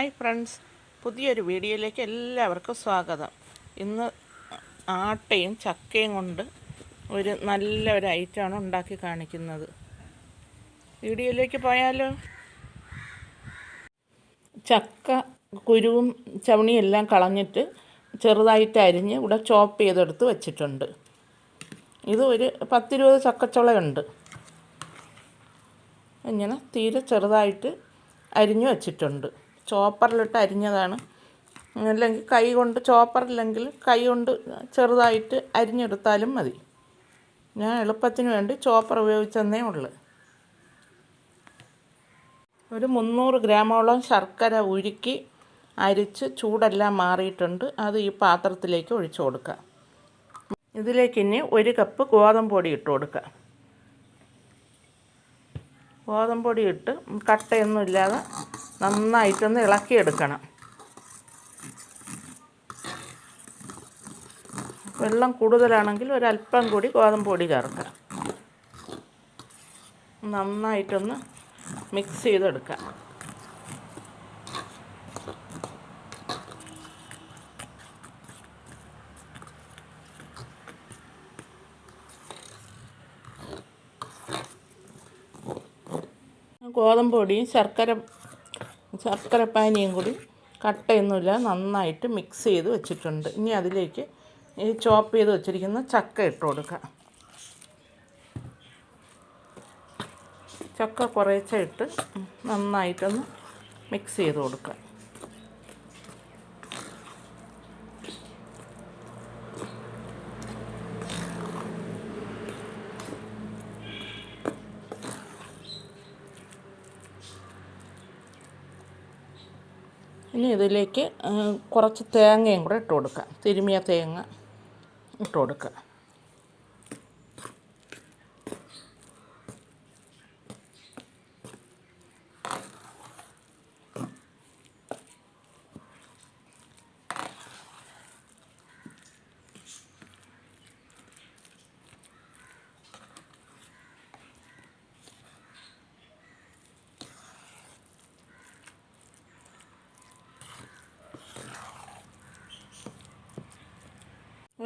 Hi friends. പുതിയൊരു വീഡിയോയിലേക്ക് എല്ലാവർക്കും സ്വാഗതം. ഇന്ന് ആട്ടയും ചക്കയും കൊണ്ട് ഒരു നല്ല ഒരു ഐറ്റമാണ് ഉണ്ടാക്കി കാണിക്കുന്നത്. വീഡിയോയിലേക്ക് പോയാലോ? ചക്ക കുരുവും ചവണിയും എല്ലാം കളഞ്ഞിട്ട് ചെറുതായിട്ട് അരിഞ്ഞ് ഇവിടെ ചോപ്പ് ചെയ്തെടുത്ത് വച്ചിട്ടുണ്ട്. ഇത് ഒരു പത്തിരുപത് ചക്കച്ചുളയുണ്ട്. ഇങ്ങനെ തീരെ ചെറുതായിട്ട് അരിഞ്ഞു വച്ചിട്ടുണ്ട്. ചോപ്പറിലിട്ട് അരിഞ്ഞതാണ്. അല്ലെങ്കിൽ കൈ കൊണ്ട് ചോപ്പറില്ലെങ്കിൽ കൈ കൊണ്ട് ചെറുതായിട്ട് അരിഞ്ഞെടുത്താലും മതി. ഞാൻ എളുപ്പത്തിന് വേണ്ടി ചോപ്പർ ഉപയോഗിച്ചെന്നേ ഉള്ളു. ഒരു മുന്നൂറ് ഗ്രാമോളം ശർക്കര ഉരുക്കി അരിച്ച് ചൂടെല്ലാം മാറിയിട്ടുണ്ട്. അത് ഈ പാത്രത്തിലേക്ക് ഒഴിച്ചു കൊടുക്കുക ഇതിലേക്ക് ഇനി ഒരു കപ്പ് ഗോതമ്പൊടി ഇട്ട് കൊടുക്കുക ഗോതമ്പൊടി ഇട്ട് കട്ടയൊന്നും ഇല്ലാതെ നന്നായിട്ടൊന്ന് ഇളക്കിയെടുക്കണം. വെള്ളം കൂടുതലാണെങ്കിൽ ഒരല്പം കൂടി ഗോതമ്പ് പൊടി ചേർക്കാം നന്നായിട്ടൊന്ന് മിക്സ് ചെയ്തെടുക്കാം. ഗോതമ്പ് പൊടിയും ശർക്കര ശർക്കരപ്പാനിയും കൂടി കട്ടയൊന്നുമില്ല നന്നായിട്ട് മിക്സ് ചെയ്ത് വെച്ചിട്ടുണ്ട്. ഇനി അതിലേക്ക് ഈ ചോപ്പ് ചെയ്ത് വെച്ചിരിക്കുന്ന ചക്ക ഇട്ട് കൊടുക്കുക. ചക്ക കുറേശ്ശെ ഇട്ട് നന്നായിട്ടൊന്ന് മിക്സ് ചെയ്ത് കൊടുക്കുക. ഇനി ഇതിലേക്ക് കുറച്ച് തേങ്ങയും കൂടെ ഇട്ട് കൊടുക്കുക. തിരുമിയ തേങ്ങ ഇട്ട് കൊടുക്കുക.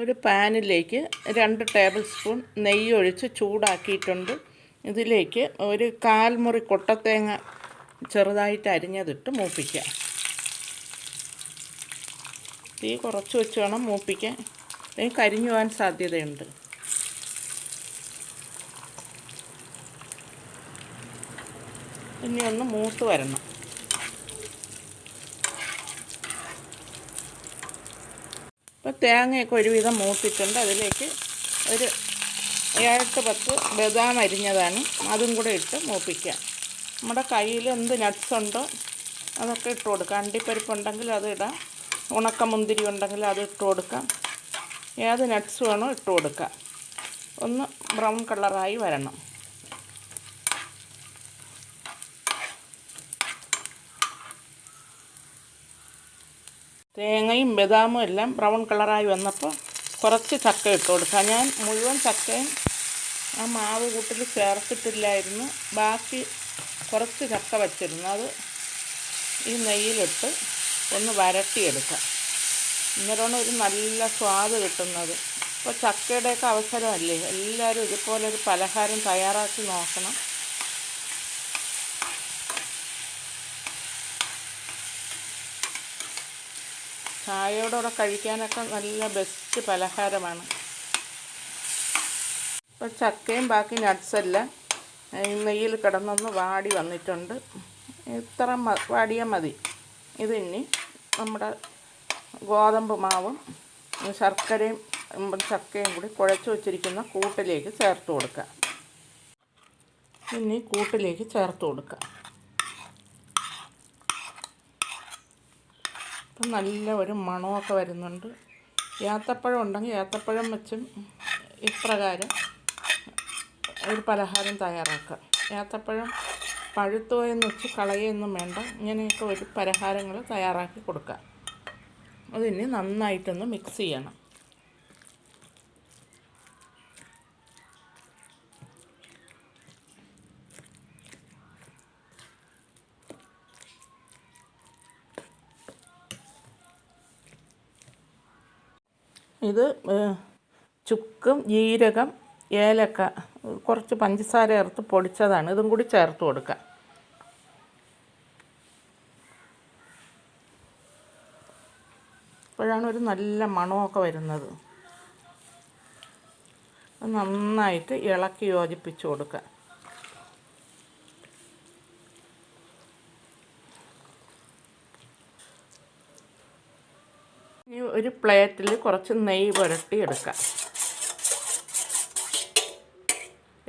ഒരു പാനിലേക്ക് രണ്ട് ടേബിൾ സ്പൂൺ നെയ്യ് ഒഴിച്ച് ചൂടാക്കിയിട്ടുണ്ട്. ഇതിലേക്ക് ഒരു കാൽമുറി കൊട്ടത്തേങ്ങ ചെറുതായിട്ട് അരിഞ്ഞതിട്ട് മൂപ്പിക്കാം തീ കുറച്ച് വെച്ച് വേണം മൂപ്പിക്കാൻ. അല്ലെങ്കിൽ കരിഞ്ഞു പോകാൻ സാധ്യതയുണ്ട്. ഇനി ഒന്ന് മൂത്ത് വരണം. ഇപ്പോൾ തേങ്ങയൊക്കെ ഒരുവിധം മൂത്തിട്ടുണ്ട്. അതിലേക്ക് ഒരു ഏഴെട്ട് പത്ത് ബദാം അരിഞ്ഞതാണ്. അതും കൂടെ ഇട്ട് മൂപ്പിക്കാം നമ്മുടെ കയ്യിൽ എന്ത് നട്ട്സ് ഉണ്ടോ അതൊക്കെ ഇട്ട് കൊടുക്കാം അണ്ടിപ്പരിപ്പ് ഉണ്ടെങ്കിൽ അത് ഇടാം. ഉണക്കമുന്തിരി ഉണ്ടെങ്കിൽ അത് ഇട്ട് കൊടുക്കാം. ഏത് നട്ട്സ് വേണോ ഇട്ട് കൊടുക്കാം. ഒന്ന് ബ്രൗൺ കളറായി വരണം. തേങ്ങയും ബദാമും എല്ലാം ബ്രൗൺ കളറായി വന്നപ്പോൾ കുറച്ച് ചക്ക ഇട്ട് കൊടുക്കാം. ഞാൻ മുഴുവൻ ചക്കയും ആ മാവ് കൂട്ടിൽ ചേർത്തിട്ടില്ലായിരുന്നു. ബാക്കി കുറച്ച് ചക്ക വച്ചിരുന്നു. അത് ഈ നെയ്യിലിട്ട് ഒന്ന് വരട്ടിയെടുക്കാം. അന്നേരമാണ് ഒരു നല്ല സ്വാദ് കിട്ടുന്നത്. ഇപ്പോൾ ചക്കയുടെയൊക്കെ അവസരമല്ലേ? എല്ലാവരും ഇതുപോലെ ഒരു പലഹാരം തയ്യാറാക്കി നോക്കണം. ചായയോടെ കഴിക്കാനൊക്കെ നല്ല ബെസ്റ്റ് പലഹാരമാണ്. ഇപ്പോൾ ചക്കയും ബാക്കി നട്ട്സെല്ലാം നെയ്യിൽ കിടന്നൊന്ന് വാടി വന്നിട്ടുണ്ട്. ഇത്ര വാടിയാൽ മതി. ഇതിനി നമ്മുടെ ഗോതമ്പ് മാവും ശർക്കരയും ചക്കയും കൂടി കുഴച്ച് വച്ചിരിക്കുന്ന കൂട്ടിലേക്ക് ചേർത്ത് കൊടുക്കുക ഇനി കൂട്ടിലേക്ക് ചേർത്ത് കൊടുക്കുക ഇപ്പം നല്ല ഒരു മണമൊക്കെ വരുന്നുണ്ട്. ഏത്തപ്പഴം ഉണ്ടെങ്കിൽ ഏത്തപ്പഴം വെച്ചും ഇപ്രകാരം ഒരു പലഹാരം തയ്യാറാക്കുക. ഏത്തപ്പഴം പഴുത്തോയെന്ന് വെച്ച് കളയൊന്നും വേണ്ട. ഇങ്ങനെയൊക്കെ ഒരു പലഹാരങ്ങൾ തയ്യാറാക്കി കൊടുക്കുക. അതിന് നന്നായിട്ടൊന്ന് മിക്സ് ചെയ്യണം. ഇത് ചുക്കും ജീരകം ഏലക്ക കുറച്ച് പഞ്ചസാര ചേർത്ത് പൊടിച്ചതാണ്. ഇതും കൂടി ചേർത്ത് കൊടുക്കുക അപ്പോഴാണ് ഒരു നല്ല മണമൊക്കെ വരുന്നത്. നന്നായിട്ട് ഇളക്കി യോജിപ്പിച്ച് കൊടുക്കുക ഒരു പ്ലേറ്റിൽ കുറച്ച് നെയ്യ് പുരട്ടി എടുക്കാം.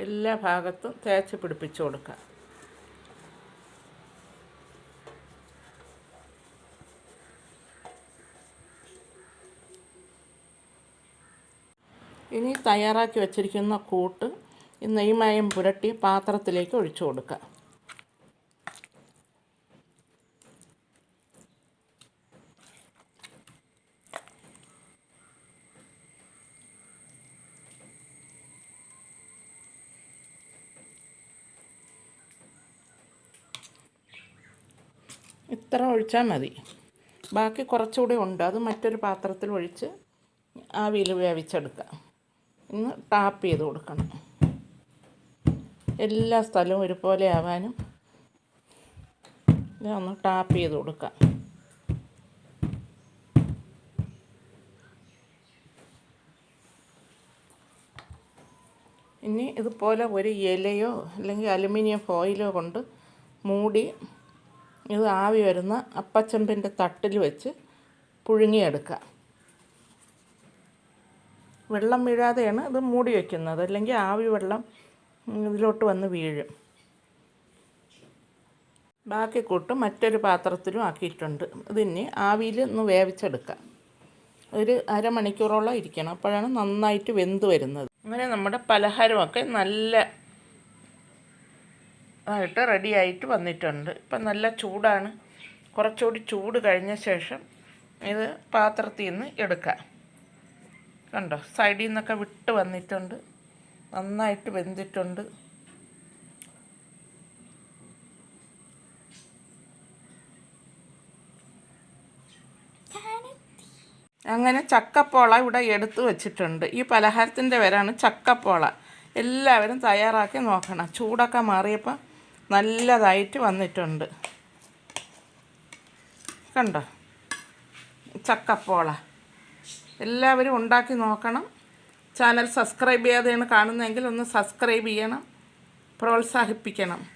എല്ലാ ഭാഗത്തും തേച്ച് പിടിപ്പിച്ചു കൊടുക്കാം. ഇനി തയ്യാറാക്കി വച്ചിരിക്കുന്ന കൂട്ട് ഈ നെയ്മയം പുരട്ടി പാത്രത്തിലേക്ക് ഒഴിച്ചു കൊടുക്കുക ഇത്ര ഒഴിച്ചാൽ മതി. ബാക്കി കുറച്ചുകൂടി ഉണ്ട്. അത് മറ്റൊരു പാത്രത്തിൽ ഒഴിച്ച് ആവിയിൽ വേവിച്ചെടുക്കാം. ഇന്ന് ടാപ്പ് ചെയ്ത് കൊടുക്കണം. എല്ലാ സ്ഥലവും ഒരുപോലെ ആവാനും ഇതൊന്ന് ടാപ്പ് ചെയ്ത് കൊടുക്കാം. ഇനി ഇതുപോലെ ഒരു ഇലയോ അല്ലെങ്കിൽ അലുമിനിയം ഫോയിലോ കൊണ്ട് മൂടി ഇത് ആവി വരുന്ന അപ്പച്ചമ്പിന്റെ തട്ടിൽ വെച്ച് പുഴുങ്ങിയെടുക്കുക. വെള്ളം വീഴാതെയാണ് ഇത് മൂടി വയ്ക്കുന്നത് അല്ലെങ്കിൽ ആവി വെള്ളം ഇതിലോട്ട് വന്ന് വീഴും. ബാക്കി കൂട്ട് മറ്റൊരു പാത്രത്തിലും ആക്കിയിട്ടുണ്ട്. ഇതിന് ആവിയിൽ ഒന്ന് വേവിച്ചെടുക്കാം. ഒരു അരമണിക്കൂറോളം ഇരിക്കണം. അപ്പോഴാണ് നന്നായിട്ട് വെന്ത് വരുന്നത്. അങ്ങനെ നമ്മുടെ പലഹാരമൊക്കെ നല്ല ആയിട്ട് റെഡി ആയിട്ട് വന്നിട്ടുണ്ട്. ഇപ്പം നല്ല ചൂടാണ്. കുറച്ചുകൂടി ചൂട് കഴിഞ്ഞ ശേഷം ഇത് പാത്രത്തിൽ നിന്ന് എടുക്കാം. കണ്ടോ? സൈഡിൽ നിന്നൊക്കെ വിട്ട് വന്നിട്ടുണ്ട്. നന്നായിട്ട് വെന്തിട്ടുണ്ട്. അങ്ങനെ ചക്കപ്പോള ഇവിടെ എടുത്തു വച്ചിട്ടുണ്ട്. ഈ പലഹാരത്തിന്റെ പേരാണ് ചക്കപ്പോള. എല്ലാവരും തയ്യാറാക്കി നോക്കണം. ചൂടൊക്കെ മാറിയപ്പോൾ നല്ലതായിട്ട് വന്നിട്ടുണ്ട്. കണ്ടോ? ചക്കപ്പോള. എല്ലാവരും ഉണ്ടാക്കി നോക്കണം. ചാനൽ സബ്സ്ക്രൈബ് ചെയ്യാതെയാണ് കാണുന്നതെങ്കിൽ ഒന്ന് സബ്സ്ക്രൈബ് ചെയ്യണം. പ്രോത്സാഹിപ്പിക്കണം.